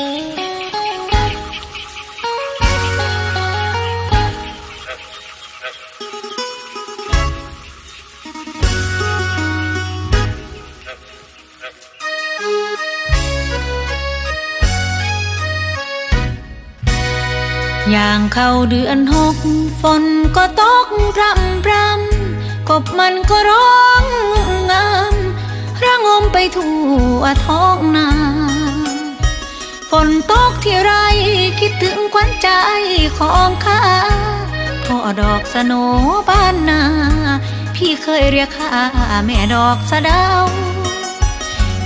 อย่างเข้าเดือนหกฝนก็ตกพรำพรำกบมันก็ร้องงามระงมไปทั่วท้องนา ฝนตกที่ไรคิดถึงควันใจของข้าพ่อดอกสโนบ้านนา พี่เคยเรียกข้าแม่ดอกสะดาว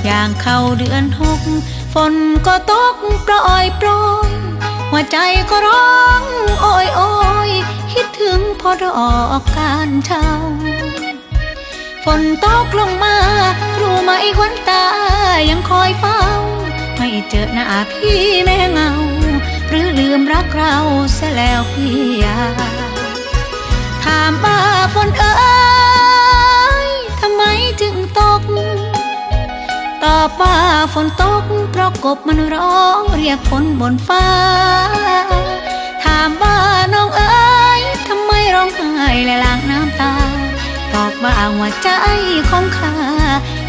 อย่างเข้าเดือนหกฝนก็ตกโปรยโปรยหัวใจก็ร้องโอยโอยคิดถึงพ่อดอกการเช้าฝนตกลงมา รู้ไหมควันตายังคอยเฝ้า เจอหน้าพี่แม่เงา หรือลืมรักเราเสียแล้วพี่ยาถามว่าฝนเอ๋ยทำไมจึงตก ตอบว่าฝนตก เพราะกบมันร้องเรียกฝนบนฟ้า ถามว่าน้องเอ๋ยทำไมร้องไห้และล้างน้ำตา ตอบว่าหัวใจของข้า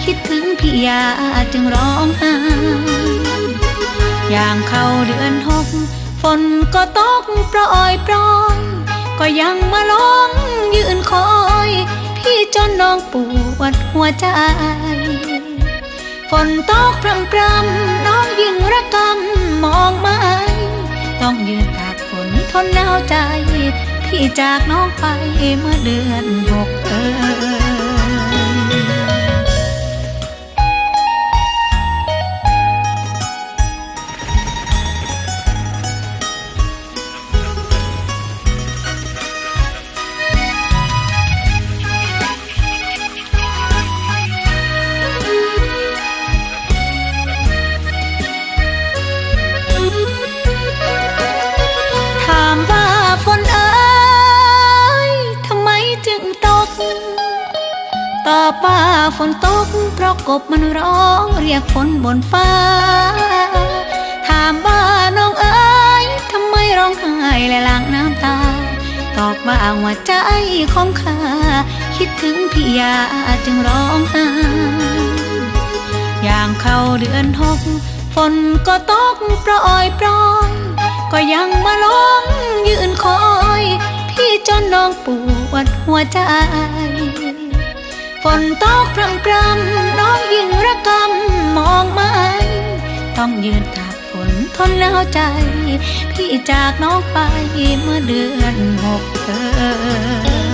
คิดถึงพี่ยาจึงร้องไห้ อย่างเข้าเดือนหกฝนก็ตกโปรยโปรยก็ยังมาร้องยืนคอย พี่จนน้องปวดหัวใจ ฝนตกพรำพรำน้องยิ่งระกำมองไม่ ต้องยืนตากฝนทนหนาวใจ พี่จากน้องไปเมื่อเดือนหกเอ่ย ตอบว่าฝนตกเพราะกบมันร้องเรียกฝนบนฟ้า ถามว่าน้องเอ๋ยทำไมร้องไห้และล้างน้ำตา ตอบว่าหัวใจของข้าคิดถึงพี่ยาจึงร้องไห้อย่างเข้าเดือนหกฝนก็ตกโปรยโปรยก็ยังมาร้องยืนคอย พี่จนน้องปวดหัวใจ นตกพรำพรำน้องยิงระกำมองไม่ต้องยืนตากฝนทนหนาวใจ พี่จากน้องไปเมื่อเดือนหกเอ่